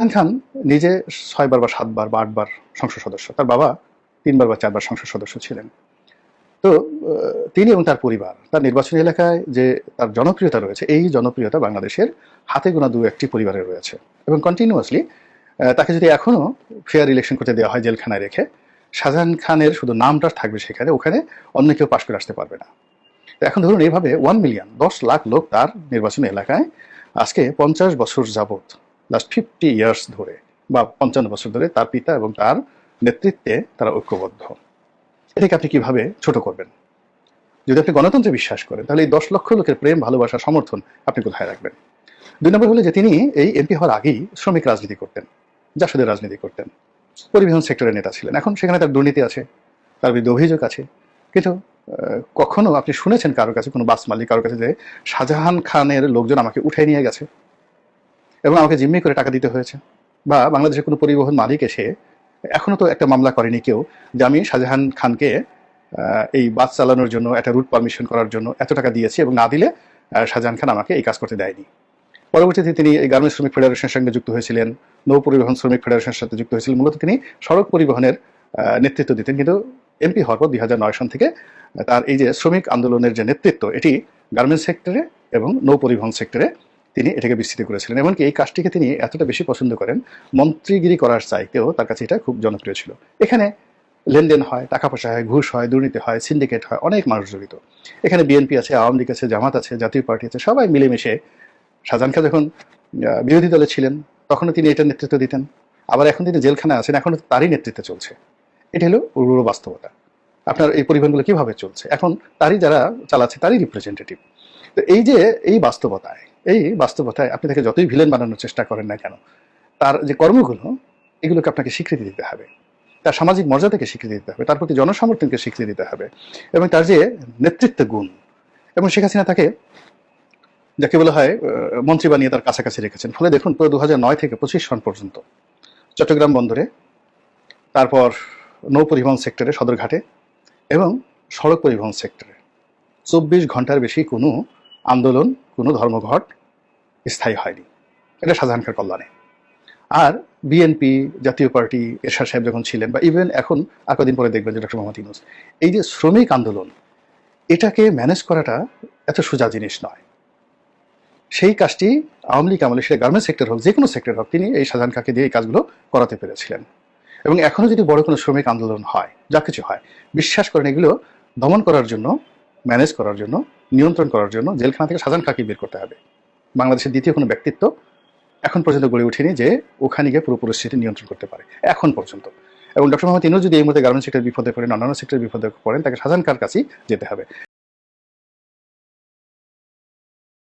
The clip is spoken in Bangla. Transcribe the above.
ইমরান খান নিজে ছয়বার বা সাতবার বা আটবার সংসদ সদস্য। তার বাবা তিনবার বা চারবার সংসদ সদস্য ছিলেন। তো তিনি এবং তার পরিবার, তার নির্বাচনী এলাকায় যে তার জনপ্রিয়তা রয়েছে, এই জনপ্রিয়তা বাংলাদেশের হাতে গোনা দু একটি পরিবারে রয়েছে। এবং কন্টিনিউয়াসলি তাকে যদি এখনও ফেয়ার ইলেকশন করতে দেওয়া হয় জেলখানায় রেখে, শাহজাহান খানের শুধু নামটা থাকবে সেখানে, ওখানে অন্য কেউ পাশ করে আসতে পারবে না। এখন ধরুন এইভাবে ওয়ান মিলিয়ন দশ লাখ লোক তার নির্বাচনী এলাকায় আজকে পঞ্চাশ বছর যাবত লাস্ট ফিফটি ইয়ার্স ধরে বা পঞ্চান্ন বছর ধরে তার পিতা এবং তার নেতৃত্বে তারা ঐক্যবদ্ধ। এটাকে আপনি কীভাবে ছোট করবেন? যদি আপনি গণতন্ত্রে বিশ্বাস করেন, তাহলে এই দশ লক্ষ লোকের প্রেম, ভালোবাসা, সমর্থন আপনি কোথায় রাখবেন? দুই নম্বর হলো যে তিনি এই এমপি হওয়ার আগেই শ্রমিক রাজনীতি করতেন, জাসদের রাজনীতি করতেন। পরিবহন সেক্টরের নেতা ছিলেন। এখন সেখানে তার দুর্নীতি আছে, তার বিরুদ্ধে অভিযোগ আছে। কিন্তু কখনো আপনি শুনেছেন কারোর কাছে, কোনো বাস মালিক কারোর কাছে যে শাহজাহান খানের লোকজন আমাকে উঠাই নিয়ে গেছে? এবং আমাকে জিম্মি করে টাকা দিতে হয়েছে। বা বাংলাদেশের কোনো পরিবহন মালিক এসে এখনও তো একটা মামলা করেনি কেউ, যে আমি শাহজাহান খানকে এই বাস চালানোর জন্য, একটা রুট পারমিশন করার জন্য এত টাকা দিয়েছি এবং না দিলে শাহজাহান খান আমাকে এই কাজ করতে দেয়নি। পরবর্তীতে তিনি এই গার্মেন্টস শ্রমিক ফেডারেশনের সঙ্গে যুক্ত হয়েছিলেন, নৌ পরিবহন শ্রমিক ফেডারেশনের সাথে যুক্ত হয়েছিলেন। মূলত তিনি সড়ক পরিবহনের নেতৃত্ব দিতেন। কিন্তু এমপি হওয়ার পর দুই হাজার নয় সন থেকে, তার এই যে শ্রমিক আন্দোলনের যে নেতৃত্ব, এটি গার্মেন্টস সেক্টরে এবং নৌ পরিবহন সেক্টরে তিনি এটাকে বিস্তৃত করেছিলেন। এমনকি এই কাজটিকে তিনি এতটা বেশি পছন্দ করেন, মন্ত্রীগিরি করার চাইতেও তার কাছে এটা খুব জনপ্রিয় ছিল। এখানে লেনদেন হয় টাকা পয়সা হয়, ঘুষ হয়, দুর্নীতি হয়, সিন্ডিকেট হয়, অনেক মানুষ জড়িত। এখানে বিএনপি আছে, আওয়ামী লীগ আছে, জামাত আছে, জাতীয় পার্টি আছে, সবাই মিলেমিশে শাহজাহান খান যখন বিরোধী দলে ছিলেন, তখনও তিনি এটার নেতৃত্ব দিতেন। আবার এখন তিনি জেলখানায় আছেন, এখনও তারই নেতৃত্বে চলছে। এটা হলো রূঢ় বাস্তবতা। আপনার এই পরিবহনগুলো কীভাবে চলছে? এখন তারই যারা চালাচ্ছে, তারই রিপ্রেজেন্টেটিভ তো এই যে, এই বাস্তবতায় এই বাস্তবতায় আপনি তাকে যতই ভিলেন বানানোর চেষ্টা করেন না কেন, তার যে কর্মগুলো, এগুলোকে আপনাকে স্বীকৃতি দিতে হবে। তার সামাজিক মর্যাদাকে স্বীকৃতি দিতে হবে, তার প্রতি জনসমর্থনকে স্বীকৃতি দিতে হবে এবং তার যে নেতৃত্ব গুণ, এবং শেখ হাসিনা তাকে যাকে বলা হয় মন্ত্রী বানিয়ে তার কাছাকাছি রেখেছেন। ফলে দেখুন পুরো দু নয় থেকে পঁচিশ সন পর্যন্ত চট্টগ্রাম বন্দরে, তারপর নৌ পরিবহন সেক্টরে, সদরঘাটে এবং সড়ক পরিবহন সেক্টরে। চব্বিশ ঘণ্টার বেশি কোনো আন্দোলন, কোনো ধর্মঘট স্থায়ী হয়নি। এটা শাহজাহান খার কল্যাণে। আর বিএনপি জাতীয় পার্টি, এরশাদ সাহেব যখন ছিলেন বা ইভেন এখন আর কদিন পরে দেখবেন যে ডক্টর মোহাম্মদ ইউনুস, এই যে শ্রমিক আন্দোলন, এটাকে ম্যানেজ করাটা এত সোজা জিনিস নয়। সেই কাজটি আওয়ামী লীগ আমলে, সেটা গার্মেন্টস সেক্টর হোক যে কোনো সেক্টর হোক, তিনি এই শাহজাহান খাকে দিয়ে এই কাজগুলো করাতে পেরেছিলেন। এবং এখনও যদি বড় কোনো শ্রমিক আন্দোলন হয়, যা কিছু হয়, বিশ্বাস করেন এগুলো দমন করার জন্য ম্যানেজ করার জন্য, নিয়ন্ত্রণ করার জন্য, জেলখানা থেকে শাহজাহান খাকে বের করতে হবে। বাংলাদেশের দ্বিতীয় কোনো ব্যক্তিত্ব এখন পর্যন্ত গড়ে উঠেনি যে ওখানে গিয়ে পুরোপুরি পরিস্থিতি নিয়ন্ত্রণ করতে পারে, এখন পর্যন্ত। এবং ডক্টর মোহাম্মদ ইনু যদি এই মুহূর্তে গার্মেন্ট সেক্টর বিপদে পড়েন, অন্যান্য সেক্টর বিপদে পড়েন, তাকে শাহজাহান কার কাছেই যেতে হবে।